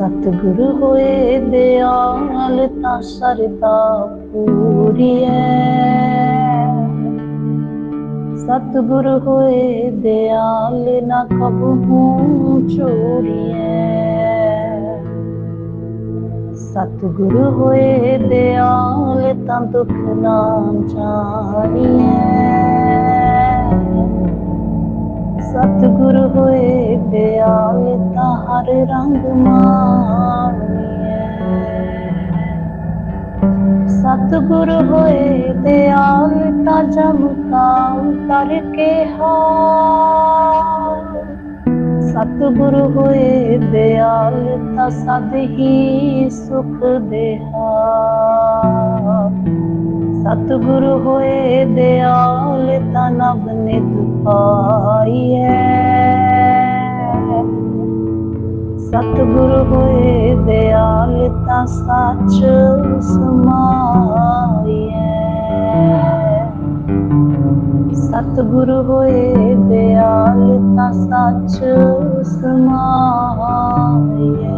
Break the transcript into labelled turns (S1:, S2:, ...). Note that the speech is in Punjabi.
S1: ਸਤਿਗੁਰ ਹੋਏ ਦਿਆਲ ਤਾਂ ਸਰਦਾ ਪੂਰੀਐ ਸਤਿਗੁਰ ਹੋਏ ਦਿਆਲ ਨਾ ਕਬਹੂ ਚੋਰੀਐ ਸਤਿਗੁਰ ਹੋਏ ਦਿਆਲ ਤਾਂ ਦੁੱਖ ਨਾ ਜਾਣੀਐ ਸਤਿਗੁਰ ਹੋਏ ਦਿਆਲ ਰੰਗ ਮਾਣੀਐ ਸਤਿਗੁਰ ਹੋਏ ਦਿਆਲ ਤਾਂ ਜਮ ਕਾਲ ਤਰ ਕੇ ਹਾਲ। ਸਤਿਗੁਰ ਹੋਏ ਦਿਆਲ, ਤਾਂ ਸਦ ਹੀ ਸੁਖ ਦੇਹਾ ਸਤਿਗੁਰ ਹੋਏ ਦਿਆਲ, ਤਾਂ ਨਭ ਨਿਤ ਹੈ ਸਤਿਗੁਰ ਹੋਏ ਦਿਆਲਤਾ ਸੱਚ ਸਮਾਈਐ। ਸਤਿਗੁਰ ਹੋਏ ਦਿਆਲਤਾ ਸੱਚ ਸਮਾਈਐ।